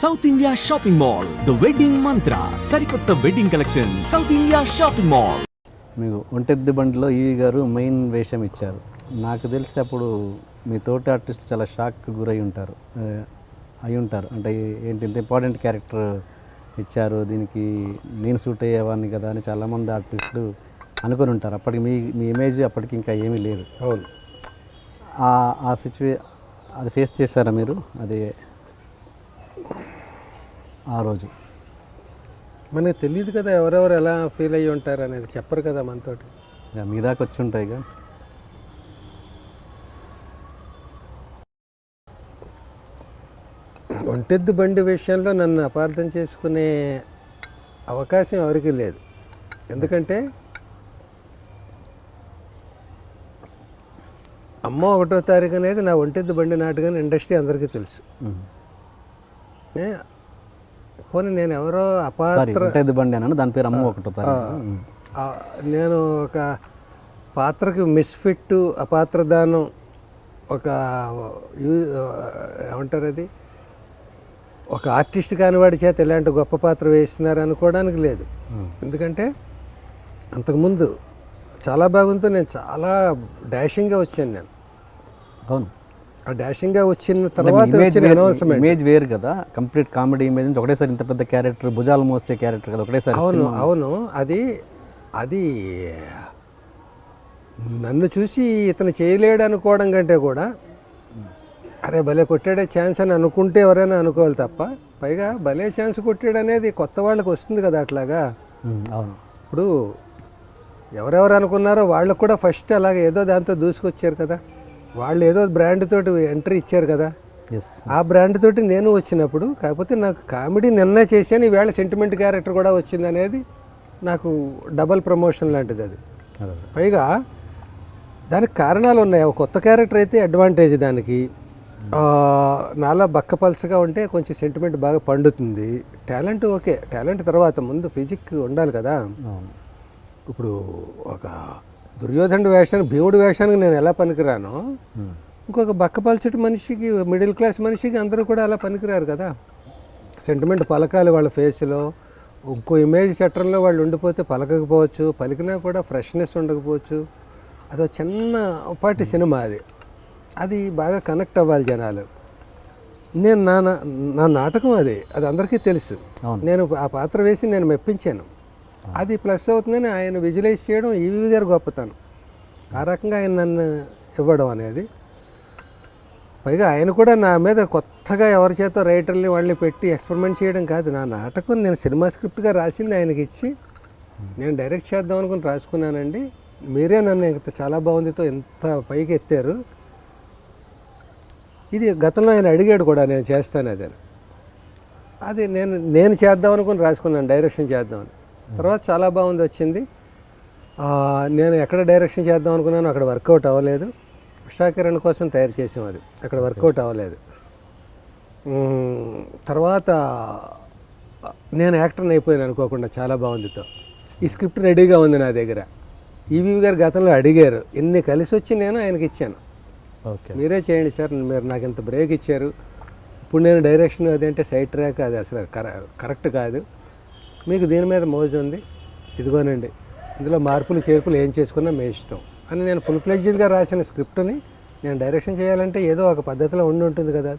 South India shopping mall the wedding Mantra సరికొత్త wedding collection South India shopping mall మీకు ఒంటెద్దు బండిలో ఈవి గారు మెయిన్ వేషం ఇచ్చారు. నాకు తెలిసి అప్పుడు మీ తోటి ఆర్టిస్ట్ చాలా షాక్ గురై ఉంటారు. అయి ఉంటారు. అంటే ఏంటి ఇంత ఇంపార్టెంట్ క్యారెక్టర్ ఇచ్చారు. దీనికి నేను సూట్ అయ్యేవాడిని కదా అని చాలామంది ఆర్టిస్టులు అనుకొని ఉంటారు. అప్పటికి మీ మీ ఇమేజ్ అప్పటికి ఇంకా ఏమీ లేదు. అవును. ఆ ఆ సిచ్యువే అది ఫేస్ చేశారా మీరు? అది ఆ రోజు. మనకి తెలియదు కదా ఎవరెవరు ఎలా ఫీల్ అయ్యి ఉంటారు అనేది చెప్పరు కదా మనతోటి. ఇక మీ దాకా వచ్చి ఉంటాయిగా ఒంటెద్దు బండి విషయంలో నన్ను అపార్థం చేసుకునే అవకాశం ఎవరికీ లేదు. ఎందుకంటే అమ్మ ఒకటో తారీఖు అనేది నా ఒంటెద్దు బండి నాటకం ఇండస్ట్రీ అందరికీ తెలుసు. పోనీ నేను ఎవరో అపాత్ర బండి అన్నాను దాని పేరు అమ్మ ఒకటో నేను ఒక పాత్రకి మిస్ఫిట్ అపాత్రదానం ఒక ఏమంటారు అది? ఒక ఆర్టిస్ట్ కానివాడి చేత ఇలాంటి గొప్ప పాత్ర వేస్తున్నారు అనుకోవడానికి లేదు. ఎందుకంటే అంతకుముందు చాలా బాగుంతో నేను చాలా డాషింగ్గా వచ్చాను నేను. అవును. ఆ డాషింగ్గా వచ్చిన తర్వాత ఇమేజ్ వేరు- కదా. కంప్లీట్ కామెడీ ఇమేజ్ నుంచి ఒకటేసారి ఇంత పెద్ద క్యారెక్టర్ భుజాలు మోసే క్యారెక్టర్ కదా ఒకటేసారి అవును. అవును. అది అది నన్ను చూసి ఇతను చేయలేడు అనుకోవడం కంటే కూడా అరే భలే కొట్టాడే ఛాన్స్ అని అనుకుంటే ఎవరైనా అనుకోవాలి తప్ప పైగా భలే ఛాన్స్ కొట్టాడు అనేది కొత్త వాళ్ళకి వస్తుంది కదా అట్లాగా. అవును. ఇప్పుడు ఎవరెవరు అనుకున్నారో వాళ్ళకు కూడా ఫస్ట్ అలాగే ఏదో దాంతో దూసుకొచ్చారు కదా. వాళ్ళు ఏదో బ్రాండ్ తోటి ఎంట్రీ ఇచ్చారు కదా. ఆ బ్రాండ్ తోటి నేను వచ్చినప్పుడు కాకపోతే నాకు కామెడీ నిన్న చేశాను ఈవేళ సెంటిమెంట్ క్యారెక్టర్ కూడా వచ్చింది అనేది నాకు డబల్ ప్రమోషన్ లాంటిది అది. పైగా దానికి కారణాలు ఉన్నాయి. ఒక కొత్త క్యారెక్టర్ అయితే అడ్వాంటేజ్ దానికి. నాలా బక్కపల్చగా ఉంటే కొంచెం సెంటిమెంట్ బాగా పండుతుంది. Talent okay. టాలెంట్ తర్వాత ముందు ఫిజిక్ ఉండాలి కదా. ఇప్పుడు ఒక దుర్యోధనుడి వేషానికి భీముడి వేషానికి నేను ఎలా పనికిరానో. ఇంకొక బక్కపల్చటి మనిషికి మిడిల్ క్లాస్ మనిషికి అందరూ కూడా అలా పనికిరారు కదా. సెంటిమెంట్ పలకాలి వాళ్ళ ఫేస్లో ఇంకో ఇమేజ్ చట్టంలో వాళ్ళు ఉండిపోతే పలకకపోవచ్చు పలికినా కూడా ఫ్రెష్నెస్ ఉండకపోవచ్చు. అదో చిన్నపాటి సినిమా అది. అది బాగా కనెక్ట్ అవ్వాలి జనాలు. నేను నా నా- నాటకం అది అది అందరికీ తెలుసు. నేను ఆ పాత్ర వేసి నేను మెప్పించాను. అది ప్లస్ అవుతుందని ఆయన విజువలైజ్ చేయడం ఈవీ గారు గొప్పతనం. ఆ రకంగా ఆయన నన్ను ఇవ్వడం అనేది. పైగా ఆయన కూడా నా మీద కొత్తగా ఎవరి చేత రైటర్ని వాళ్ళని పెట్టి ఎక్స్పెరిమెంట్ చేయడం కాదు. నా నాటకం నేను సినిమా స్క్రిప్ట్గా రాసింది ఆయనకి ఇచ్చి నేను డైరెక్ట్ చేద్దాం అనుకుని రాసుకున్నానండి. మీరే నన్ను ఇంత చాలా బాగుందితో ఎంత పైకి ఎత్తారు. ఇది గతంలో ఆయన అడిగాడు కూడా నేను చేస్తాను అదే అది నేను నేను చేద్దాం అనుకుని రాసుకున్నాను డైరెక్షన్ చేద్దామని. తర్వాత చాలా బాగుంది వచ్చింది. నేను ఎక్కడ డైరెక్షన్ చేద్దాం అనుకున్నాను అక్కడ వర్కౌట్ అవ్వలేదు. ఉషాకిరణ్ కోసం తయారు చేసాం అది. అక్కడ వర్కౌట్ అవ్వలేదు. తర్వాత నేను యాక్టర్ని అయిపోయాను అనుకోకుండా చాలా బాగుందితో. ఈ స్క్రిప్ట్ రెడీగా ఉంది నా దగ్గర. ఈవీ గారు గతంలో అడిగారు ఇన్ని కలిసి వచ్చి నేను ఆయనకి ఇచ్చాను. ఓకే. మీరే చేయండి సార్ మీరు నాకు ఇంత బ్రేక్ ఇచ్చారు. ఇప్పుడు నేను డైరెక్షన్ అదంటే సైడ్ ట్రాక్ అది అసలు కర- కరెక్ట్ కాదు. మీకు దీని మీద మోజు ఉంది. ఇదిగోనండి. ఇందులో మార్పులు చేర్పులు ఏం చేసుకున్నా మీ ఇష్టం. అని నేను ఫుల్ ఫ్లెడ్జ్డ్గా రాసిన స్క్రిప్ట్ని నేను డైరెక్షన్ చేయాలంటే ఏదో ఒక పద్ధతిలో ఉండి ఉంటుంది కదా.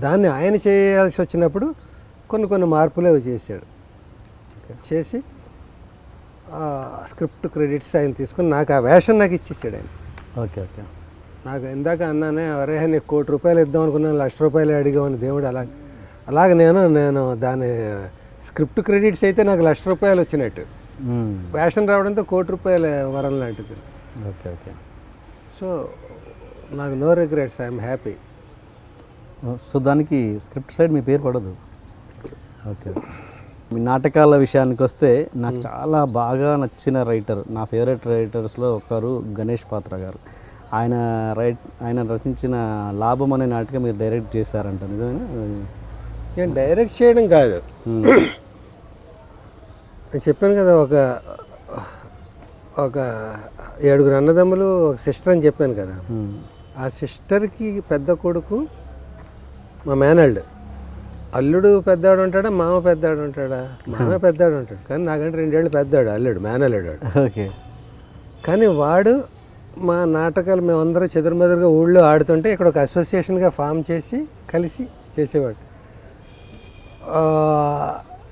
దాన్ని ఆయన చేయాల్సి వచ్చినప్పుడు కొన్ని కొన్ని మార్పులు చేశాడు. చేసి స్క్రిప్ట్ క్రెడిట్స్ ఆయన తీసుకుని నాకు ఆ వేషం నాకు ఇచ్చేసాడు ఆయన. Okay okay. నాకు ఇందాక అన్నానే అరే నీకు కోటి రూపాయలు ఇద్దాం అనుకున్నాను లక్ష రూపాయలు అడిగామని దేవుడు అలా అలాగే నేను నేను దాని స్క్రిప్ట్ క్రెడిట్స్ అయితే నాకు లక్ష రూపాయలు వచ్చినట్టు. వేషన్ రావడంతో కోటి రూపాయల వరం లాంటిది. Okay okay. సో నాకు no regrets I'm happy. So దానికి స్క్రిప్ట్ సైడ్ మీ పేరు పడదు. ఓకే. మీ నాటకాల విషయానికి వస్తే నాకు చాలా బాగా నచ్చిన రైటర్ నా ఫేవరెట్ రైటర్స్లో ఒకరు గణేష్ పాత్ర గారు. ఆయన రైట్ ఆయన రచించిన లాభం అనే నాటకం మీరు డైరెక్ట్ చేశారంట నిజమేనా? నేను డైరెక్ట్ చేయడం కాదు. నేను చెప్పాను కదా ఒక ఒక ఏడుగురు అన్నదమ్ములు ఒక సిస్టర్ అని చెప్పాను కదా. ఆ సిస్టర్కి పెద్ద కొడుకు మా మేనల్డ్ అల్లుడు పెద్దాడు ఉంటాడా మామ పెద్దాడు ఉంటాడా? మామ పెద్దాడు ఉంటాడు. కానీ నాకంటే రెండేళ్ళు పెద్దాడు అల్లుడు మేనల్లుడు. ఓకే. కానీ వాడు మా నాటకాలు మేమందరం చెదురుమెదురుగా ఊళ్ళో ఆడుతుంటే ఇక్కడ ఒక అసోసియేషన్గా ఫామ్ చేసి కలిసి చేసేవాడు.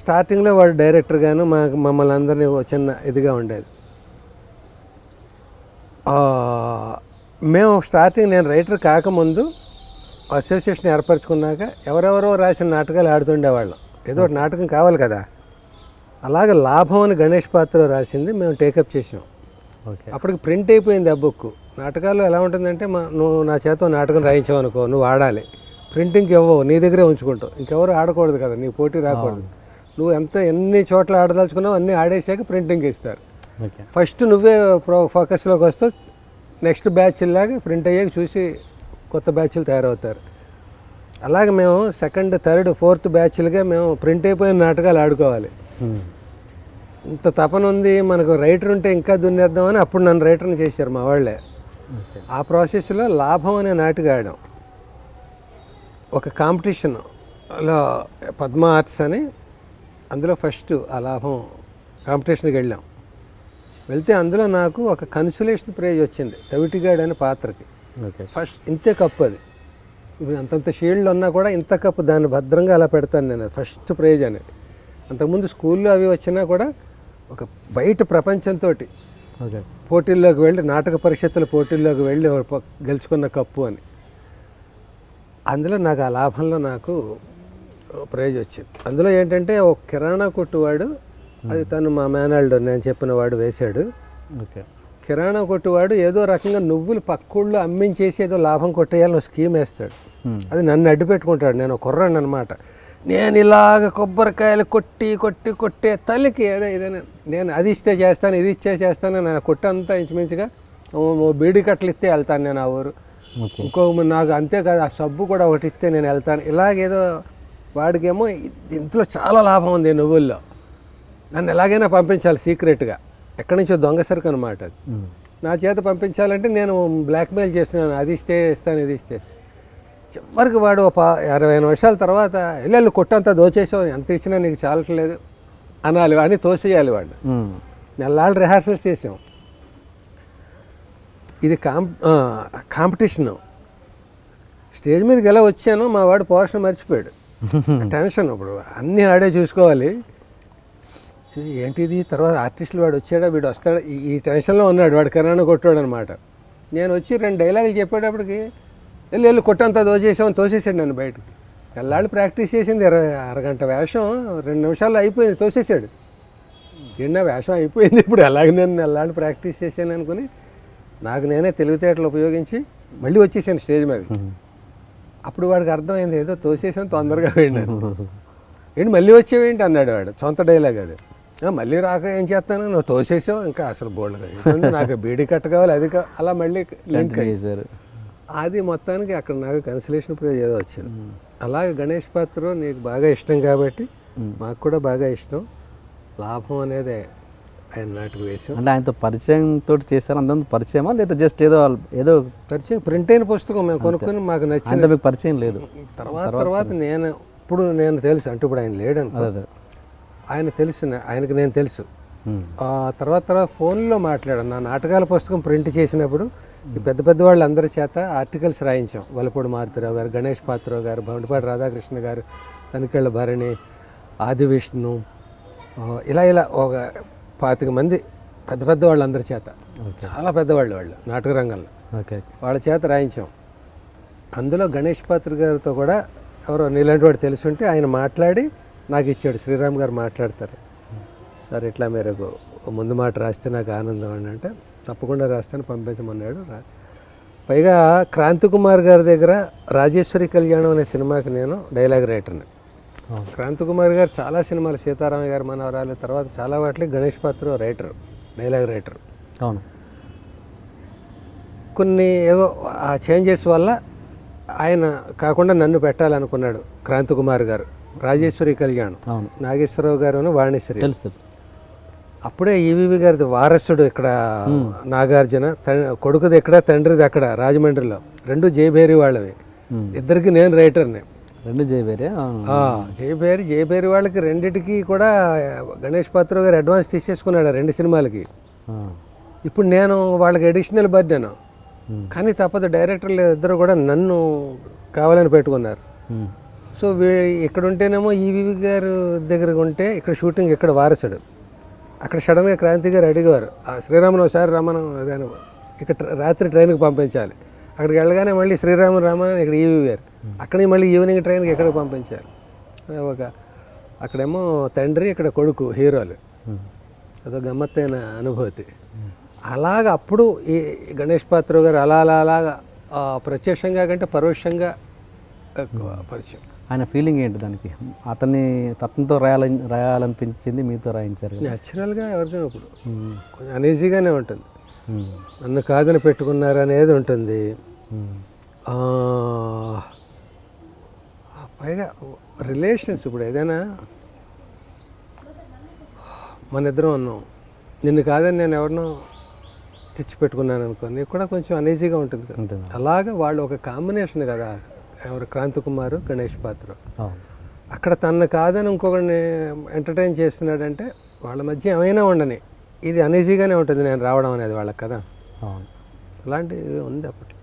స్టార్టింగ్లో వాడు డైరెక్టర్గాను మా మమ్మల్ని అందరినీ చిన్న ఇదిగా ఉండేది. మేము స్టార్టింగ్ నేను రైటర్ కాకముందు అసోసియేషన్ ఏర్పరచుకున్నాక ఎవరెవరో రాసిన నాటకాలు ఆడుతుండేవాళ్ళం. ఏదో ఒక నాటకం కావాలి కదా. అలాగే లాభం అని గణేష్ పాత్ర రాసింది మేము టేకప్ చేసాం ఓకే. అప్పటికి ప్రింట్ అయిపోయింది ఆ బుక్ నాటకాలు ఎలా ఉంటుందంటే మా నువ్వు నా చేత నాటకం రాయించావు అనుకో నువ్వు ఆడాలి ప్రింటింగ్కి ఇవ్వవు నీ దగ్గరే ఉంచుకుంటావు. ఇంకెవరు ఆడకూడదు కదా నీ పోటీ రాకూడదు. నువ్వు ఎంత ఎన్ని చోట్ల ఆడదలుచుకున్నావు అన్నీ ఆడేసాక ప్రింటింగ్ ఇస్తారు. ఫస్ట్ నువ్వే ప్రో ఫోకస్లోకి వస్తావు నెక్స్ట్ బ్యాచ్ లాగా ప్రింట్ అయ్యాక చూసి కొత్త బ్యాచ్లు తయారవుతారు. అలాగే మేము సెకండ్ థర్డ్ ఫోర్త్ బ్యాచ్లుగా మేము ప్రింట్ అయిపోయిన నాటకాలు ఆడుకోవాలి. ఇంత తపన ఉంది మనకు రైటర్ ఉంటే ఇంకా దున్నేద్దామని అప్పుడు నన్ను రైటర్ని చేశారు మా వాళ్ళే. ఆ ప్రాసెస్లో లాభం అనే నాటక ఆడాం. ఒక కాంపిటీషన్లో పద్మ ఆర్ట్స్ అని అందులో ఫస్ట్ ఆ లాభం కాంపిటీషన్కి వెళ్ళాం. వెళ్తే అందులో నాకు ఒక కన్సులేషన్ ప్రైజ్ వచ్చింది తవిటిగాడు అనే పాత్రకి. ఓకే. ఫస్ట్ ఇంతే కప్పు అది. ఇప్పుడు అంతంత షీల్డ్ ఉన్నా కూడా ఇంత కప్పు దాన్ని భద్రంగా అలా పెడతాను నేను ఫస్ట్ ప్రైజ్ అనేది అంతకుముందు స్కూల్లో అవి వచ్చినా కూడా ఒక బయట ప్రపంచంతో పోటీల్లోకి వెళ్ళి నాటక పరిషత్తుల పోటీల్లోకి వెళ్ళి గెలుచుకున్న కప్పు అని. అందులో నాకు ఆ లాభంలో నాకు ప్రైజ్ వచ్చింది. అందులో ఏంటంటే ఒక కిరాణా కొట్టువాడు అది తను మా మేనాల్డ్ నేను చెప్పిన వాడు వేశాడు. ఓకే. కిరాణా కొట్టువాడు ఏదో రకంగా నువ్వులు పక్కూళ్ళు అమ్మించేసి ఏదో లాభం కొట్టేయాలని స్కీమ్ వేస్తాడు. అది నన్ను అడ్డు పెట్టుకుంటాడు నేను కుర్రాడు అనమాట నేను ఇలాగ కొబ్బరికాయలు కొట్టి కొట్టి కొట్టే తల్లికి ఏదో ఏదైనా నేను అది ఇస్తే చేస్తాను ఇది ఇచ్చే చేస్తాను నా కొట్టంతా ఇంచుమించుగా బీడి కట్టలు ఇస్తే వెళ్తాను నేను ఆ ఊరు. ఇంకో నాకు అంతేకాదు ఆ సబ్బు కూడా ఒకటి ఇస్తే నేను వెళ్తాను. ఇలాగేదో వాడికేమో ఇంట్లో చాలా లాభం ఉంది నువ్వుల్లో. నన్ను ఎలాగైనా పంపించాలి సీక్రెట్గా. ఎక్కడి నుంచో దొంగ సరుకు అనమాట అది. నా చేత పంపించాలంటే నేను బ్లాక్మెయిల్ చేస్తున్నాను. అది ఇస్తే ఇస్తాను ఇది ఇస్తే. చివరికి వాడు ఒక అరవై నిమిషాల తర్వాత వెళ్ళి కొట్టంతా దోచేసావు. ఎంత ఇచ్చినా నీకు చాలట్లేదు. అనాలి. అని తోసేయాలి వాడు ఉమ్. నెలలు రిహార్సల్స్ చేసాం. ఇది కాంప్ కాంపిటీషను స్టేజ్ మీదకి ఎలా వచ్చానో మా వాడు పోర్షన్ మర్చిపోయాడు. టెన్షన్ ఇప్పుడు అన్నీ ఆడే చూసుకోవాలి. ఏంటిది తర్వాత ఆర్టిస్టులు వాడు వచ్చాడా? వీడు వస్తాడా? ఈ- టెన్షన్లో ఉన్నాడు. వాడు కిరాణా కొట్టాడు అనమాట నేను వచ్చి రెండు డైలాగులు చెప్పేటప్పటికి వెళ్ళి వెళ్ళి కొట్టంతా దోచేసామని తోసేసాడు నన్ను బయటకు. ఎల్లాళ్ళు ప్రాక్టీస్ చేసింది ఇరవై అరగంట వేషం రెండు నిమిషాల్లో అయిపోయింది తోసేసాడు. నిన్న వేషం అయిపోయింది. ఇప్పుడు ఎలాగ నేను ఎల్లాళ్ళు ప్రాక్టీస్ చేశాను అనుకుని నాకు నేనే తెలివితేటలు ఉపయోగించి మళ్ళీ వచ్చేసాను స్టేజ్ మీద. అప్పుడు వాడికి అర్థమైంది ఏదో తోసేసాను తొందరగా వెళ్ళాను. ఏంటి మళ్ళీ వచ్చేవేంటి అన్నాడు వాడు. సొంత డైలాగ్ అది. "ఆ, మళ్ళీ రాక ఏం చేస్తాను? నువ్వు తోసేసావు ఇంకా అసలు బోల్డ్ నాకు బీడీ కట్ట కావాలి అది అలా మళ్ళీ లింక్ చేశారు. అది మొత్తానికి అక్కడ నాకు కన్సలేషన్ ప్రైజ్ ఏదో వచ్చింది. అలాగే గణేష్ పాత్ర నీకు బాగా ఇష్టం కాబట్టి మాకు కూడా బాగా ఇష్టం. లాభం అనేది ఆయన నాటికి వేసాం అంటే ఆయనతో పరిచయం తోటి చేశారు? పరిచయమా? లేదా జస్ట్ ఏదో ఏదో పరిచయం ప్రింట్ అయిన పుస్తకం మేము కొనుక్కొని మాకు నచ్చింది మీకు పరిచయం లేదు. తర్వాత తర్వాత నేను ఇప్పుడు నేను తెలుసు అంటే ఇప్పుడు ఆయన లేడను ఆయన తెలుసు ఆయనకి నేను తెలుసు. తర్వాత తర్వాత ఫోన్లో మాట్లాడాను. నా నాటకాల పుస్తకం ప్రింట్ చేసినప్పుడు పెద్ద పెద్ద వాళ్ళందరి చేత ఆర్టికల్స్ రాయించాం. వలపూడి మారుతిరావు గారు గణేష్ పాత్రరావు గారు బండిపాటి రాధాకృష్ణ గారు తనికెళ్ళ భరణి ఆది విష్ణు ఆ, ఇలా ఇలా ఒక పాతిక మంది పెద్ద పెద్ద వాళ్ళందరి చేత. చాలా పెద్దవాళ్ళు వాళ్ళు నాటక రంగంలో. ఓకే. వాళ్ళ చేత రాయించాం. అందులో గణేష్ పాత్ర గారితో కూడా ఎవరో నీలాంటి వాడు తెలుసుంటే ఆయన మాట్లాడి నాకు ఇచ్చాడు. శ్రీరామ్ గారు మాట్లాడతారు. సార్ ఇట్లా మీరు ముందు మాట రాస్తే నాకు ఆనందం అని అంటే తప్పకుండా రాస్తాను పంపించమన్నాడు రా పైగా క్రాంతి కుమార్ గారి దగ్గర రాజేశ్వరి కళ్యాణం అనే సినిమాకి నేను డైలాగ్ రైటర్ని. క్రాంతి కుమార్ గారు చాలా సినిమాలు సీతారామ గారి మనవరాలు తర్వాత చాలా వాటికి గణేష్ పాత్ర రైటర్ డైలాగ్ రైటర్ అవును. కొన్ని ఏదో ఆ చేంజెస్ వల్ల ఆయన కాకుండా నన్ను పెట్టాలనుకున్నాడు క్రాంతి కుమార్ గారు. రాజేశ్వరి కళ్యాణం అవును. నాగేశ్వరరావు గారు వాణిశ్వరి తెలుసు అప్పుడే ఈవీవి గారిది వారసుడు ఇక్కడ నాగార్జున కొడుకుది ఇక్కడ తండ్రిది అక్కడ రాజమండ్రిలో. రెండు జయభేరి వాళ్ళవి. ఇద్దరికి నేను రైటర్ని రెండు జయవేరే ఆ, జయభేరి జయభేరి వాళ్ళకి రెండిటికి కూడా గణేష్ పాత్ర గారు అడ్వాన్స్ తీసేసుకున్నాడు రెండు సినిమాలకి. ఇప్పుడు నేను వాళ్ళకి అడిషనల్ బర్త్డేను కానీ తప్పదు డైరెక్టర్లు ఇద్దరు కూడా నన్ను కావాలని పెట్టుకున్నారు. సో వీ ఇక్కడ ఉంటేనేమో ఈవీవి గారు దగ్గర ఉంటే ఇక్కడ షూటింగ్ ఇక్కడ వారసుడు. అక్కడ సడన్గా క్రాంతి గారు అడిగేవారు ఆ శ్రీరామును ఒకసారి అదేను ఇక్కడ రాత్రి ట్రైన్కి పంపించాలి. అక్కడికి వెళ్ళగానే మళ్ళీ శ్రీరామ రామన్ ఇక్కడ ఈవీ గారు. అక్కడికి మళ్ళీ ఈవినింగ్ ట్రైన్కి ఎక్కడికి పంపించాలి ఒక అక్కడేమో తండ్రి ఇక్కడ కొడుకు హీరోలు. అదొక గమ్మత్తైన అనుభూతి. అలాగ అప్పుడు ఈ గణేష్ పాత్ర గారు అలా అలా అలాగా ప్రత్యక్షంగా కంటే పరోక్షంగా పరిచయం. ఆయన ఫీలింగ్ ఏంటి దానికి? అతన్ని అతనితో రాయాలని రాయాలనిపించింది మీతో రాయించారు న్యాచురల్గా ఎవరికైనా ఇప్పుడు. కొంచెం అనీజీగానే ఉంటుంది. నన్ను కాదని పెట్టుకున్నారు అనేది ఉంటుంది పైగా రిలేషన్స్ ఇప్పుడు ఏదైనా మన ఇద్దరం ఉన్నాం. నిన్ను కాదని నేను ఎవరినో తెచ్చి పెట్టుకున్నాను అనుకో నీకు కూడా కొంచెం అనీజీగా ఉంటుంది కదా. అలాగా వాళ్ళు ఒక కాంబినేషన్ కదా ఎవరు క్రాంతి కుమార్ గణేష్ పాత్ర. అక్కడ తన కాదని ఇంకొకరిని ఎంటర్టైన్ చేస్తున్నాడంటే వాళ్ళ మధ్య ఏమైనా ఉండని. ఇది అనీజీగానే ఉంటుంది నేను రావడం అనేది వాళ్ళకి కదా. అవును. అలాంటివి ఉంది అప్పట్లో.